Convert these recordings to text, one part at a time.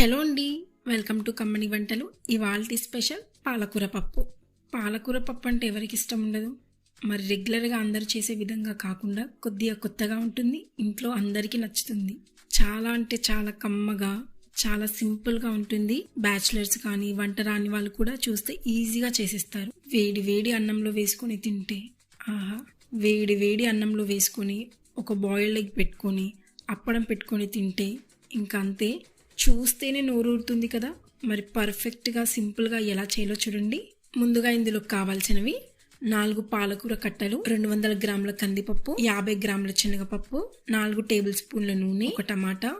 Hello అండి welcome to కమ్మని వంటలు. ఇవాళ స్పెషల్ పాలకూర పప్పు. పాలకూర పప్పు అంటే ఎవరికి ఇష్టం ఉండదు? మరి రెగ్యులర్గా అందరు చేసే విధంగా కాకుండా కొద్దిగా కొత్తగా ఉంటుంది ఇంట్లో అందరికీ నచ్చుతుంది. చాలా అంటే చాలా కమ్మగా చాలా సింపుల్గా ఉంటుంది. బ్యాచిలర్స్ కానీ వంట రాని వాళ్ళు కూడా చూస్తే ఈజీగా చేసేస్తారు. వేడి వేడి అన్నంలో వేసుకొని తింటే ఆహా వేడి వేడి అన్నంలో వేసుకొని ఒక బాయిల్డ్ ఎగ్ పెట్టుకొని అప్పడం పెట్టుకొని తింటే ఇంకా అంతే. చూస్తేనే నోరూరుతుంది కదా. మరి పర్ఫెక్ట్గా సింపుల్గా ఎలా చేయాలో చూడండి. ముందుగా ఇందులో కావాల్సినవి నాలుగు పాలకూర కట్టలు రెండు వందల గ్రాముల కందిపప్పు యాభై గ్రాముల శనగపప్పు నాలుగు టేబుల్ స్పూన్ల నూనె ఒక టమాటా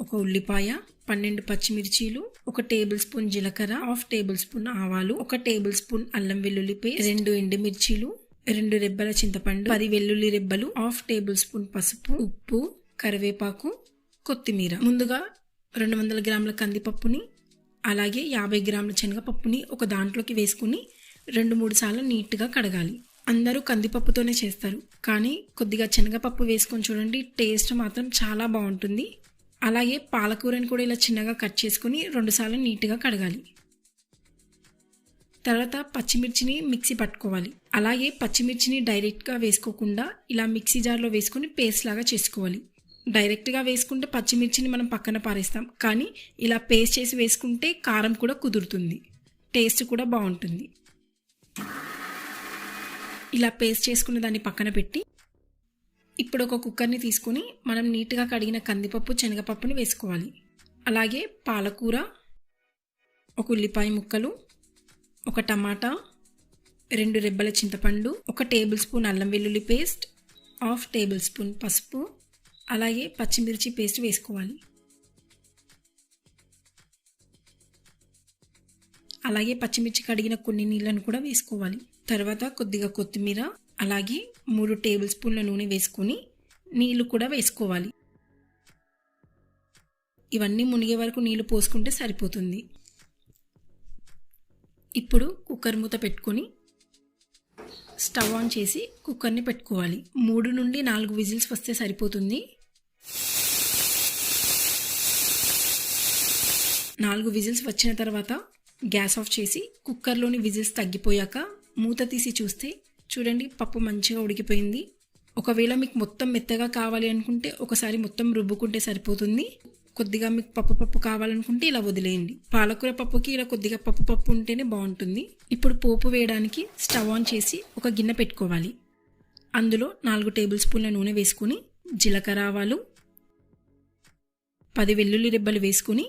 ఒక ఉల్లిపాయ పన్నెండు పచ్చిమిర్చీలు ఒక టేబుల్ స్పూన్ జీలకర్ర హాఫ్ టేబుల్ స్పూన్ ఆవాలు ఒక టేబుల్ స్పూన్ అల్లం వెల్లుల్లి పేస్ట్ రెండు ఎండుమిర్చీలు రెండు రెబ్బల చింతపండు పది వెల్లుల్లి రెబ్బలు హాఫ్ టేబుల్ స్పూన్ పసుపు ఉప్పు కరివేపాకు కొత్తిమీర. ముందుగా రెండు వందల గ్రాముల కందిపప్పుని అలాగే యాభై గ్రాముల శనగపప్పుని ఒక దాంట్లోకి వేసుకుని రెండు మూడు సార్లు నీట్గా కడగాలి. అందరూ కందిపప్పుతోనే చేస్తారు. కానీ కొద్దిగా శనగపప్పు వేసుకొని చూడండి టేస్ట్ మాత్రం చాలా బాగుంటుంది. అలాగే పాలకూరని కూడా ఇలా చిన్నగా కట్ చేసుకుని రెండుసార్లు నీట్గా కడగాలి. తర్వాత పచ్చిమిర్చిని మిక్సీ పట్టుకోవాలి. అలాగే పచ్చిమిర్చిని డైరెక్ట్గా వేసుకోకుండా ఇలా మిక్సీ జార్లో వేసుకొని పేస్ట్ లాగా చేసుకోవాలి. డైరెక్ట్గా వేసుకుంటే పచ్చిమిర్చిని మనం పక్కన పారేస్తాం. కానీ ఇలా పేస్ట్ చేసి వేసుకుంటే కారం కూడా కుదురుతుంది. టేస్ట్ కూడా బాగుంటుంది. ఇలా పేస్ట్ చేసుకున్న దాన్ని పక్కన పెట్టి ఇప్పుడు ఒక కుక్కర్ని తీసుకొని మనం నీట్గా కడిగిన కందిపప్పు శనగపప్పుని వేసుకోవాలి. అలాగే పాలకూర ఒక ఉల్లిపాయ ముక్కలు ఒక టమాటా రెండు రెబ్బల చింతపండు ఒక టేబుల్ స్పూన్ అల్లం వెల్లుల్లి పేస్ట్ హాఫ్ టేబుల్ స్పూన్ పసుపు అలాగే పచ్చిమిర్చి పేస్ట్ వేసుకోవాలి. అలాగే పచ్చిమిర్చి కడిగిన కొన్ని నీళ్ళను కూడా వేసుకోవాలి. తర్వాత కొద్దిగా కొత్తిమీర అలాగే మూడు టేబుల్ స్పూన్ల నూనె వేసుకొని నీళ్ళు కూడా వేసుకోవాలి. ఇవన్నీ మునిగే వరకు నీళ్ళు పోసుకుంటే సరిపోతుంది. ఇప్పుడు కుక్కర్ మూత పెట్టుకొని స్టవ్ ఆన్ చేసి కుక్కర్ని పెట్టుకోవాలి. మూడు నుండి నాలుగు విజిల్స్ వస్తే సరిపోతుంది. నాలుగు విజిల్స్ వచ్చిన తర్వాత గ్యాస్ ఆఫ్ చేసి కుక్కర్లోని విజిల్స్ తగ్గిపోయాక మూత తీసి చూస్తే చూడండి పప్పు మంచిగా ఉడికిపోయింది. ఒకవేళ మీకు మొత్తం మెత్తగా కావాలి అనుకుంటే ఒకసారి మొత్తం రుబ్బుకుంటే సరిపోతుంది. కొద్దిగా మీకు పప్పు పప్పు కావాలనుకుంటే ఇలా వదిలేయండి. పాలకూర పప్పుకి ఇలా కొద్దిగా పప్పు పప్పు ఉంటేనే బాగుంటుంది. ఇప్పుడు పోపు వేయడానికి స్టవ్ ఆన్ చేసి ఒక గిన్నె పెట్టుకోవాలి. అందులో నాలుగు టేబుల్ స్పూన్ల నూనె వేసుకుని జీలకర్ర ఆవాలు పది వెల్లుల్లి రెబ్బలు వేసుకుని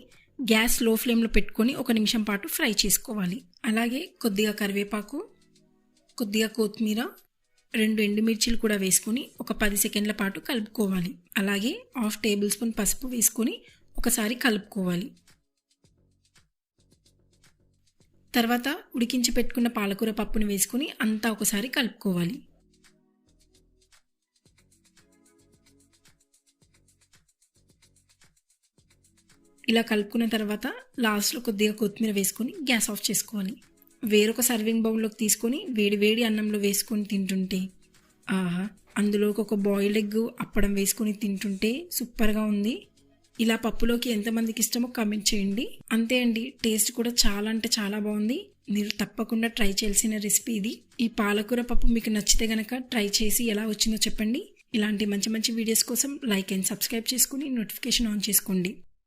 గ్యాస్లో ఫ్లేమ్లో పెట్టుకొని ఒక నిమిషం పాటు ఫ్రై చేసుకోవాలి. అలాగే కొద్దిగా కరివేపాకు కొద్దిగా కొత్తిమీర రెండు ఎండుమిర్చీలు కూడా వేసుకొని ఒక పది సెకండ్ల పాటు కలుపుకోవాలి. అలాగే హాఫ్ టేబుల్ స్పూన్ పసుపు వేసుకొని ఒకసారి కలుపుకోవాలి. తర్వాత ఉడికించి పెట్టుకున్న పాలకూర పప్పుని వేసుకుని అంతా ఒకసారి కలుపుకోవాలి. ఇలా కలుపుకున్న తర్వాత లాస్ట్లో కొద్దిగా కొత్తిమీర వేసుకొని గ్యాస్ ఆఫ్ చేసుకోవాలి. వేరొక సర్వింగ్ బౌల్లోకి తీసుకొని వేడి వేడి అన్నంలో వేసుకొని తింటుంటే ఆహా అందులోకి ఒక బాయిల్డ్ ఎగ్ అప్పడం వేసుకొని తింటుంటే సూపర్గా ఉంది. ఇలా పప్పులోకి ఎంతమందికి ఇష్టమో కామెంట్ చేయండి. అంతే అండి టేస్ట్ కూడా చాలా అంటే చాలా బాగుంది. మీరు తప్పకుండా ట్రై చేయాల్సిన రెసిపీ ఇది. ఈ పాలకూర పప్పు మీకు నచ్చితే గనక ట్రై చేసి ఎలా వచ్చిందో చెప్పండి. ఇలాంటి మంచి మంచి వీడియోస్ కోసం లైక్ అండ్ సబ్స్క్రైబ్ చేసుకుని నోటిఫికేషన్ ఆన్ చేసుకోండి.